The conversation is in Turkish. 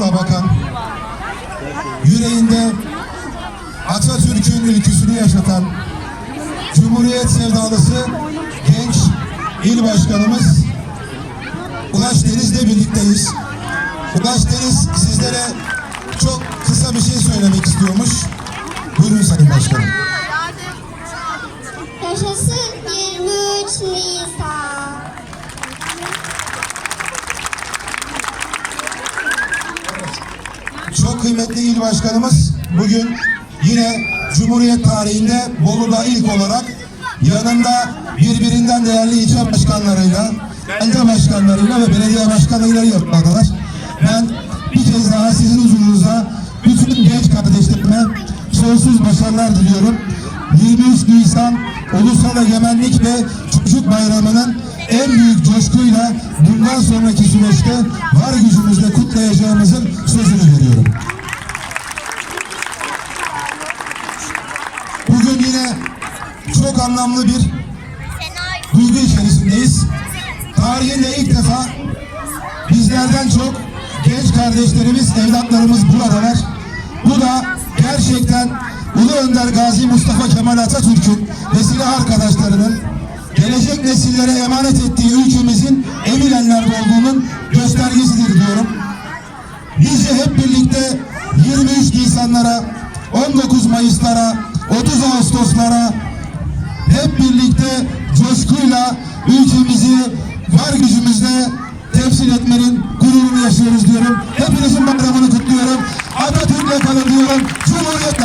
bakan, yüreğinde Atatürk'ün ülküsünü yaşatan, Cumhuriyet sevdalısı genç il başkanımız Ulaş Deniz'le birlikteyiz. Ulaş Deniz sizlere çok kısa bir şey söylemek istiyormuş. Buyurun Sayın Başkanım. Çok kıymetli il başkanımız bugün yine Cumhuriyet tarihinde Bolu'da ilk olarak yanında birbirinden değerli ilçe başkanlarıyla, belde başkanlarıyla ve belediye başkanlarıyla yapmadılar. Ben bir kez daha sizin huzurunuzda bütün genç kardeşlerime sonsuz başarılar diliyorum. 23 Nisan Ulusal Egemenlik ve Çocuk Bayramı'nın en büyük coşkuyla bundan sonraki süreçte var gücümüzle kutlayacağımızın sözünü veriyorum. Bugün yine çok anlamlı bir duygu içerisindeyiz. Tarihinde ilk defa bizlerden çok genç kardeşlerimiz, evlatlarımız buradalar. Bu da gerçekten Ulu Önder Gazi Mustafa Kemal Atatürk'ün ve silah arkadaşlarının nesillere emanet ettiği ülkemizin emin ellerde olduğunun göstergesidir diyorum. Nice hep birlikte 23 Nisanlara, 19 Mayıslara, 30 Ağustoslara hep birlikte coşkuyla ülkemizi var gücümüzle temsil etmenin gururunu yaşıyoruz diyorum. Hepinizin bayramını kutluyorum. Atatürk'le kalın diyorum. Diyorum.